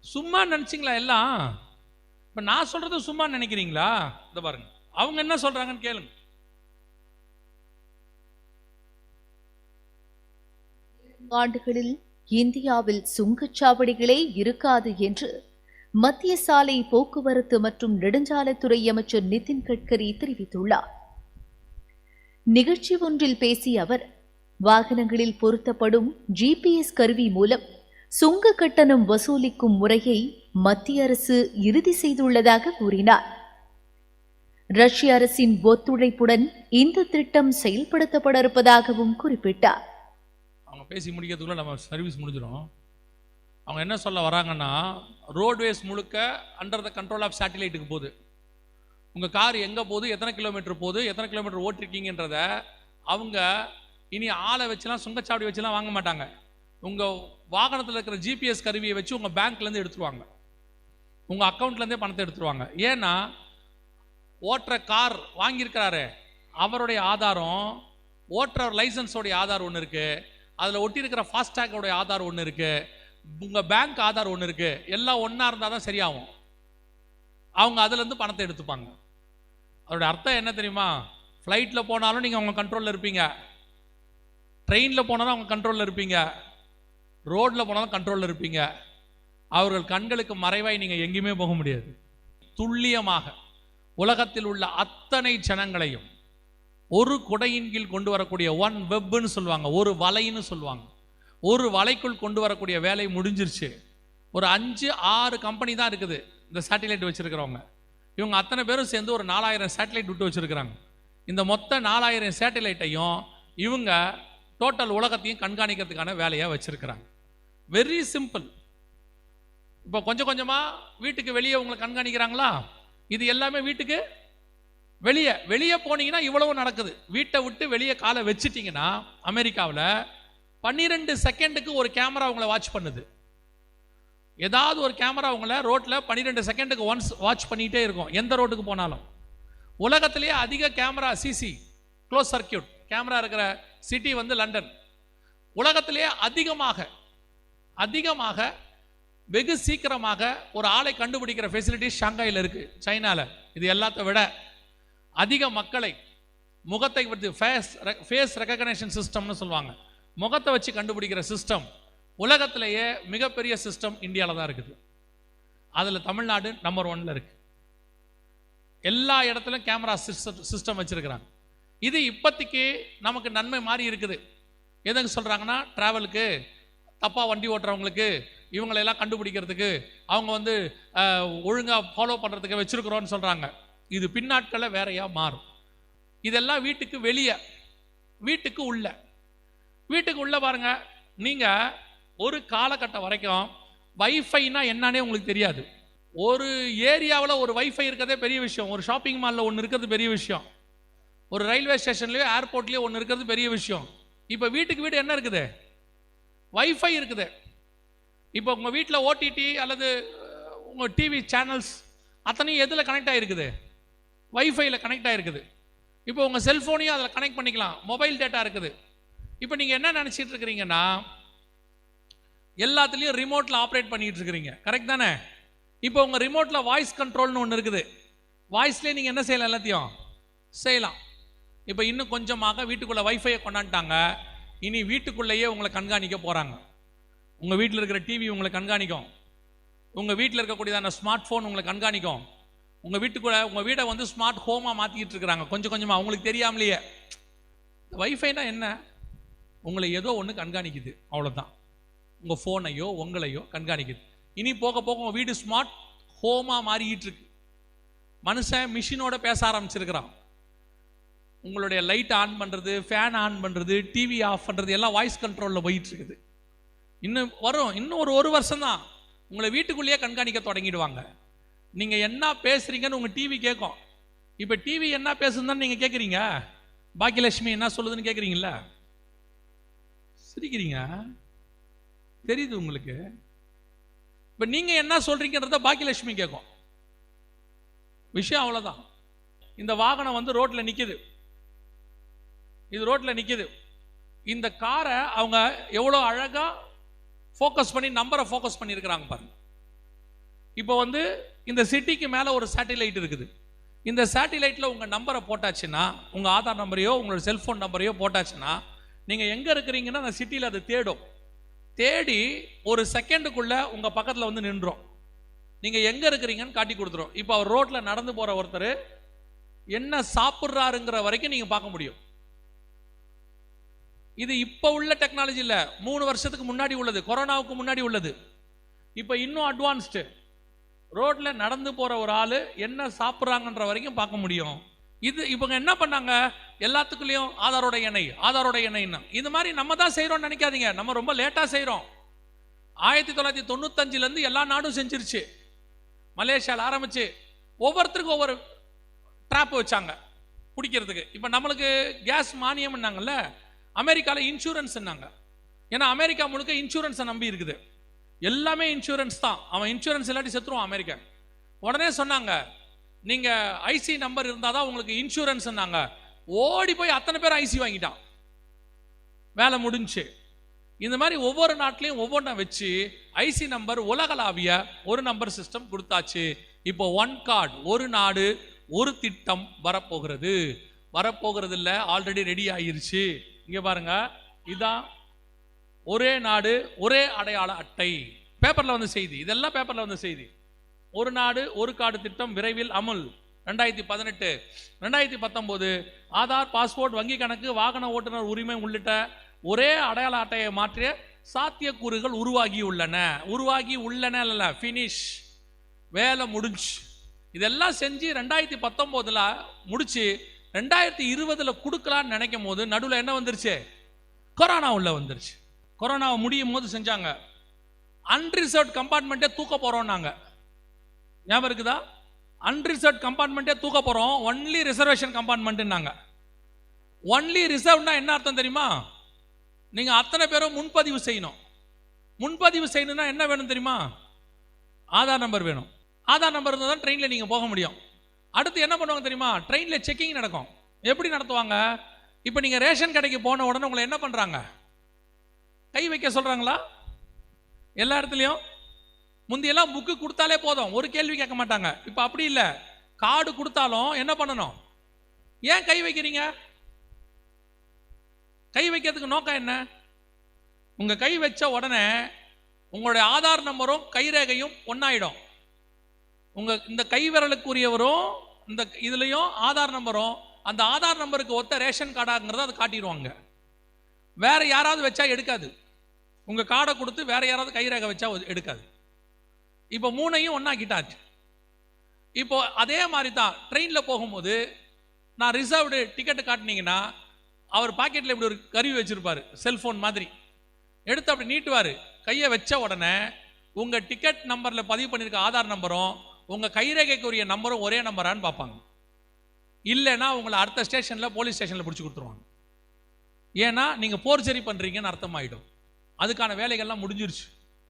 சும்மா நினைச்சிங்களா எல்லாம்? இப்போ நான் சொல்றது சும்மா நினைக்கிறீங்களா? இந்த பாருங்க. அவங்க என்ன சொல்றாங்கன்னு கேளுங்க. ஆண்டுகளில் இந்தியாவில் சுங்கச்சாவடிகளே இருக்காது என்று மத்திய சாலை போக்குவரத்து மற்றும் நெடுஞ்சாலைத்துறை அமைச்சர் நிதின் கட்கரி தெரிவித்துள்ளார். நிகழ்ச்சி ஒன்றில் பேசிய அவர் வாகனங்களில் பொருத்தப்படும் ஜிபிஎஸ் கருவி மூலம் சுங்க கட்டணம் வசூலிக்கும் முறையை மத்திய அரசு இறுதி செய்துள்ளதாக கூறினார். ரஷ்ய அரசின் ஒத்துழைப்புடன் இந்த திட்டம் செயல்படுத்தப்பட இருப்பதாகவும் குறிப்பிட்டார். அவங்க பேசி முடிக்கிறதுக்குள்ள நம்ம சர்வீஸ் முடிஞ்சிடும் அவங்க என்ன சொல்ல வராங்கன்னா ரோட்வேஸ் முழுக்க அண்டர் த கண்ட்ரோல் ஆஃப் சேட்டிலைட்டுக்கு போகுது. உங்கள் கார் எங்கே போகுது எத்தனை கிலோமீட்டர் போகுது எத்தனை கிலோமீட்டர் ஓட்டிருக்கீங்கன்றத அவங்க இனி ஆளை வச்சுலாம் சுங்கச்சாவடி வச்சுலாம் வாங்க மாட்டாங்க. உங்கள் வாகனத்தில் இருக்கிற ஜிபிஎஸ் கருவியை வச்சு உங்கள் பேங்க்லேருந்து எடுத்துருவாங்க. உங்கள் அக்கௌண்ட்லேருந்தே பணத்தை எடுத்துருவாங்க. ஏன்னா ஓட்டுற கார் வாங்கியிருக்கிறாரு அவருடைய ஆதாரம் ஓட்டுற லைசன்ஸோடைய ஆதார் ஒன்று இருக்குது அதில் ஒட்டியிருக்கிற ஃபாஸ்டேக்கோடைய ஆதார் ஒன்று இருக்குது உங்கள் பேங்க் ஆதார் ஒன்று இருக்குது எல்லாம் ஒன்றா இருந்தால் தான் சரியாகும். அவங்க அதுலேருந்து பணத்தை எடுத்துப்பாங்க. அதோட அர்த்தம் என்ன தெரியுமா? ஃப்ளைட்டில் போனாலும் நீங்கள் அவங்க கண்ட்ரோலில் இருப்பீங்க. ட்ரெயினில் போனாலும் அவங்க கண்ட்ரோலில் இருப்பீங்க. ரோட்டில் போனாலும் கண்ட்ரோலில் இருப்பீங்க. அவர்கள் கண்களுக்கு மறைவாய் நீங்கள் எங்கேயுமே போக முடியாது. துல்லியமாக உலகத்தில் உள்ள அத்தனை ஜனங்களையும் ஒரு குடையின் கீழ் கொண்டு வரக்கூடிய ஒன் வெப்னு சொல்லுவாங்க. ஒரு வலைன்னு சொல்லுவாங்க. ஒரு வலைக்குள் கொண்டு வரக்கூடிய வேலை முடிஞ்சிருச்சு. ஒரு அஞ்சு ஆறு கம்பெனி தான் இருக்குது. இந்த சேட்டலைட் வச்சுருக்கிறவங்க. இவங்க அத்தனை பேரும் சேர்ந்து ஒரு நாலாயிரம் சேட்டலைட் விட்டு வச்சிருக்கிறாங்க. இந்த மொத்த நாலாயிரம் சேட்டலைட்டையும் இவங்க டோட்டல் உலகத்தையும் கண்காணிக்கிறதுக்கான வேலையாக வச்சுருக்கிறாங்க. வெரி சிம்பிள் இப்போ கொஞ்சம் கொஞ்சமாக வீட்டுக்கு வெளியே உங்களை கண்காணிக்கிறாங்களா? இது எல்லாமே வீட்டுக்கு வெளியே. வெளியே போனீங்கன்னா இவ்வளவு நடக்குது. வீட்டை விட்டு வெளியே காலை வச்சுட்டிங்கன்னா அமெரிக்காவில் பன்னிரெண்டு செகண்டுக்கு ஒரு கேமரா உங்களை வாட்ச் பண்ணுது. ஏதாவது ஒரு கேமரா உங்களை ரோட்டில் பன்னிரெண்டு செகண்டுக்கு ஒன்ஸ் வாட்ச் பண்ணிகிட்டே இருக்கும். எந்த ரோட்டுக்கு போனாலும். உலகத்திலேயே அதிக camera CC close circuit camera இருக்கிற சிட்டி வந்து லண்டன். உலகத்திலேயே அதிகமாக அதிகமாக வெகு சீக்கிரமாக ஒரு ஆளை கண்டுபிடிக்கிற ஃபெசிலிட்டி ஷாங்காயில் இருக்கு சைனால. இது எல்லாத்த விட அதிக மக்களை முகத்தை பற்றி ஃபேஸ் ஃபேஸ் ரெக்கக்னேஷன் சிஸ்டம்னு சொல்லுவாங்க. முகத்தை வச்சு கண்டுபிடிக்கிற சிஸ்டம் உலகத்திலேயே மிகப்பெரிய சிஸ்டம் இந்தியாவில் தான் இருக்குது. அதில் தமிழ்நாடு நம்பர் ஒன்ல இருக்கு. எல்லா இடத்துலையும் கேமரா சிஸ்டம் சிஸ்டம் வச்சிருக்கிறாங்க. இது இப்போதைக்கு நமக்கு நன்மை மாதிரி இருக்குது. எதுக்கு சொல்கிறாங்கன்னா ட்ராவலுக்கு தப்பாக வண்டி ஓட்டுறவங்களுக்கு இவங்களெல்லாம் கண்டுபிடிக்கிறதுக்கு அவங்க வந்து ஒழுங்காக ஃபாலோ பண்ணுறதுக்கு வச்சுருக்குறோன்னு சொல்கிறாங்க இது பின்னாட்களில் வேறையாக மாறும். இதெல்லாம் வீட்டுக்கு வெளியே வீட்டுக்கு உள்ள. வீட்டுக்கு உள்ள பாருங்கள் நீங்கள் ஒரு காலகட்டம் வரைக்கும் வைஃபைனா என்னன்னே உங்களுக்கு தெரியாது. ஒரு ஏரியாவில் ஒரு வைஃபை இருக்கிறதே பெரிய விஷயம். ஒரு ஷாப்பிங் மாலில் ஒன்று இருக்கிறது பெரிய விஷயம். ஒரு ரயில்வே ஸ்டேஷன்லேயோ ஏர்போர்ட்லேயோ ஒன்று இருக்கிறது பெரிய விஷயம். இப்போ வீட்டுக்கு வீடு என்ன இருக்குது? வைஃபை இருக்குது. இப்போ உங்கள் வீட்டில் ஓடிடி அல்லது உங்கள் டிவி சேனல்ஸ் அத்தனையும் எதில் கனெக்ட் ஆகிருக்குது வைஃபையில் கனெக்ட் ஆகிருக்குது இப்போ உங்கள் செல்ஃபோனையும் அதில் கனெக்ட் பண்ணிக்கலாம். மொபைல் டேட்டா இருக்குது. இப்போ நீங்கள் என்ன நினச்சிட்டு இருக்கிறீங்கன்னா எல்லாத்துலேயும் ரிமோட்டில் ஆப்ரேட் பண்ணிட்டு இருக்கிறீங்க. கரெக்ட் தானே? இப்போ உங்கள் ரிமோட்டில் வாய்ஸ் கண்ட்ரோல்னு ஒன்று இருக்குது. வாய்ஸ்லேயே நீங்கள் என்ன செய்யலாம் எல்லாத்தையும்? செய்யலாம். இப்போ இன்னும் கொஞ்சமாக வீட்டுக்குள்ளே வைஃபையை கொண்டாண்டாங்க இனி வீட்டுக்குள்ளேயே உங்களை கண்காணிக்க போகிறாங்க உங்கள் வீட்டில் இருக்கிற டிவி உங்களை கண்காணிக்கும். உங்கள் வீட்டில் இருக்கக்கூடியதான ஸ்மார்ட் ஃபோன் உங்களை கண்காணிக்கும். உங்கள் வீட்டுக்குள்ள உங்கள் வீடை வந்து ஸ்மார்ட் ஹோமாக மாற்றிக்கிட்டு இருக்கிறாங்க. கொஞ்சம் கொஞ்சமாக அவங்களுக்கு தெரியாமலேயே. வைஃபைனா என்ன? உங்களை ஏதோ ஒன்று கண்காணிக்குது. அவ்வளோதான் உங்கள் ஃபோனையோ உங்களையோ கண்காணிக்குது. இனி போக போக உங்கள் வீடு ஸ்மார்ட் ஹோமாக மாறிக்கிட்டு இருக்கு. மனுஷன் மிஷினோட பேச ஆரம்பிச்சிருக்கிறான். உங்களுடைய லைட் ஆன் பண்ணுறது ஃபேன் ஆன் பண்ணுறது டிவி ஆஃப் பண்ணுறது எல்லாம் வாய்ஸ் கண்ட்ரோலில் போயிட்டு இருக்குது. இன்னும் வரும். இன்னும் ஒரு ஒரு வருஷம் தான் உங்களை வீட்டுக்குள்ளேயே கண்காணிக்க தொடங்கிடுவாங்க. நீங்கள் என்ன பேசுகிறீங்கன்னு உங்கள் டிவி கேட்கும் இப்போ டிவி என்ன பேசுதுன்னு நீங்கள் கேட்குறீங்க பாக்கியலட்சுமி என்ன சொல்லுதுன்னு கேட்குறீங்களா சிரிக்கிறீங்க? தெரியுது உங்களுக்கு? இப்போ நீங்கள் என்ன சொல்கிறீங்கன்றத பாக்கியலட்சுமி கேட்கும் விஷயம் அவ்வளோதான் இந்த வாகனம் வந்து ரோட்டில் நிற்கிது இது ரோட்டில் நிற்கிது இந்த காரை அவங்க எவ்வளோ அழகாக ஃபோக்கஸ் பண்ணி நம்பரை ஃபோக்கஸ் பண்ணியிருக்கிறாங்க பாருங்க. இப்போ வந்து இந்த சிட்டிக்கு மேலே ஒரு சேட்டிலைட் இருக்குது. இந்த சேட்டிலைட்டில் உங்கள் நம்பரை போட்டாச்சுன்னா உங்கள் ஆதார் நம்பரையோ உங்களோட செல்ஃபோன் நம்பரையோ போட்டாச்சுன்னா நீங்கள் எங்கே இருக்கிறீங்கன்னா அந்த சிட்டியில் அது தேடும். தேடி ஒரு செகண்டுக்குள்ளே உங்கள் பக்கத்தில் வந்து நின்றோம். நீங்கள் எங்கே இருக்கிறீங்கன்னு காட்டி கொடுத்துரும். இப்போ அவர் ரோட்டில் நடந்து போகிற ஒருத்தர் என்ன சாப்பிட்றாருங்கிற வரைக்கும் நீங்கள் பார்க்க முடியும். இது இப்போ உள்ள டெக்னாலஜி இல்லை. மூணு வருஷத்துக்கு முன்னாடி உள்ளது. கொரோனாவுக்கு முன்னாடி உள்ளது. இப்போ இன்னும் அட்வான்ஸ்டு ரோட்டில் நடந்து போகிற ஒரு ஆள் என்ன சாப்பிட்றாங்கன்ற வரைக்கும் பார்க்க முடியும். இது இவங்க என்ன பண்ணாங்க? எல்லாத்துக்குள்ளேயும் ஆதாரோட எண்ணெய் ஆதாரோட எண்ணெய்னா. இது மாதிரி நம்ம தான் செய்கிறோம்னு நினைக்காதீங்க. நம்ம ரொம்ப லேட்டாக செய்கிறோம் ஆயிரத்தி தொள்ளாயிரத்தி தொண்ணூத்தஞ்சுலேருந்து எல்லா நாடும் செஞ்சிருச்சு. மலேசியாவில் ஆரம்பிச்சு ஒவ்வொருத்தருக்கும் ஒவ்வொரு ட்ராப் வச்சாங்க. பிடிக்கிறதுக்கு இப்போ நம்மளுக்கு கேஸ் மானியம்னாங்கல்ல அமெரிக்காவில் இன்சூரன்ஸ் சொன்னாங்க ஏன்னா அமெரிக்கா முழுக்க இன்சூரன்ஸை நம்பி இருக்குது. எல்லாமே இன்சூரன்ஸ் தான். அவன் இன்சூரன்ஸ் இல்லாட்டி செத்துருவான் அமெரிக்கா. உடனே சொன்னாங்க நீங்கள் ஐசி நம்பர் இருந்தால் தான் உங்களுக்கு இன்சூரன்ஸ்னாங்க ஓடி போய் அத்தனை பேர் ஐசி வாங்கிட்டான். வேலை முடிஞ்சுச்சு இந்த மாதிரி ஒவ்வொரு நாட்டிலையும் ஒவ்வொன்றா வச்சு ஐசி நம்பர் உலகளாவிய ஒரு நம்பர் சிஸ்டம் கொடுத்தாச்சு. இப்போ ஒன் கார்டு ஒரு நாடு ஒரு திட்டம் வரப்போகிறது. வரப்போகிறது இல்லை ஆல்ரெடி ரெடி ஆயிருச்சு. இங்கே பாருங்க. இதான் ஒரே நாடு ஒரே அடையாள அட்டை. பேப்பரில் வந்து செய்தி. இதெல்லாம் பேப்பரில் வந்து செய்தி. ஒரு நாடு ஒரு கார்டு திட்டம் விரைவில் அமுல். ரெண்டாயிரத்தி பதினெட்டு. ரெண்டாயிரத்தி பத்தொம்போது ஆதார் பாஸ்போர்ட் வங்கி கணக்கு வாகன ஓட்டுநர் உரிமை உள்ளிட்ட ஒரே அடையாள அட்டையை மாற்றிய சாத்தியக்கூறுகள் உருவாகி உள்ளன உருவாகி உள்ளன இல்லை ஃபினிஷ் வேலை முடிஞ்சு. இதெல்லாம் செஞ்சு ரெண்டாயிரத்தி பத்தொம்போதில் முடிச்சு ரெண்டாயிரத்தி இருபதுல கொடுக்கலான்னு நினைக்கும் போது நடுவில் என்ன வந்துருச்சு? கொரோனா உள்ள வந்துருச்சு. கொரோனா முடியும் போது செஞ்சாங்க. அன்ரிசர்வ் கம்பார்ட்மெண்ட்டே தூக்க போறோம்னாங்க. ஞாபகம் இருக்குதா? அன்ரிசர்வ் கம்பார்ட்மெண்ட்டே தூக்க போகிறோம் ஒன்லி ரிசர்வேஷன் கம்பார்ட்மெண்ட்டுன்னாங்க ஒன்லி ரிசர்வ்னா என்ன அர்த்தம் தெரியுமா? நீங்கள் அத்தனை பேரும் முன்பதிவு செய்யணும். முன்பதிவு செய்யணும்னா என்ன வேணும் தெரியுமா? ஆதார் நம்பர் வேணும். ஆதார் நம்பர் இருந்தால் தான் ட்ரெயினில் நீங்கள் போக முடியும். அடுத்து என்ன பண்ணுவாங்க தெரியுமா? ட்ரெயினில் செக்கிங் நடக்கும். எப்படி நடத்துவாங்க? இப்போ நீங்கள் ரேஷன் கடைக்கு போன உடனே உங்களை என்ன பண்ணுறாங்க கை வைக்க சொல்கிறாங்களா எல்லா இடத்துலையும்? முந்தியெல்லாம் புக்கு கொடுத்தாலே போதும். ஒரு கேள்வி கேட்க மாட்டாங்க. இப்போ அப்படி இல்லை. கார்டு கொடுத்தாலும் என்ன பண்ணணும்? ஏன் கை வைக்கிறீங்க? கை வைக்கிறதுக்கு நோக்கம் என்ன? உங்கள் கை வச்ச உடனே உங்களுடைய ஆதார் நம்பரும் கைரேகையும் ஒன்றாயிடும் உங்க இந்த கை விரலுக்குரியவரும் இந்த இதுலயும் ஆதார் நம்பரும் அந்த ஆதார் நம்பருக்கு ஒத்த ரேஷன் கார்டாங்கிறத அதை காட்டிடுவாங்க. வேற யாராவது வச்சா எடுக்காது. உங்க கார்டை கொடுத்து வேற யாராவது கைரேகை வச்சா எடுக்காது. இப்போ மூணையும் ஒன்னாக்கிட்டாச்சு இப்போ அதே மாதிரி தான் ட்ரெயினில் போகும்போது நான் ரிசர்வ்டு டிக்கெட்டு காட்டினீங்கன்னா அவர் பாக்கெட்டில் இப்படி ஒரு கருவி வச்சிருப்பாரு செல்ஃபோன் மாதிரி. எடுத்து அப்படி நீட்டுவார். கையை வச்ச உடனே உங்கள் டிக்கெட் நம்பரில் பதிவு பண்ணியிருக்க ஆதார் நம்பரும் உங்கள் கைரேகைக்குரிய நம்பரும் ஒரே நம்பரான்னு பார்ப்பாங்க. இல்லைன்னா உங்களை அடுத்த ஸ்டேஷனில் போலீஸ் ஸ்டேஷனில் பிடிச்சி கொடுத்துருவாங்க. ஏன்னா நீங்கள் போர்ச்சரி பண்ணுறீங்கன்னு அர்த்தமாயிடும். அதுக்கான வேலைகள்லாம் முடிஞ்சிருச்சு.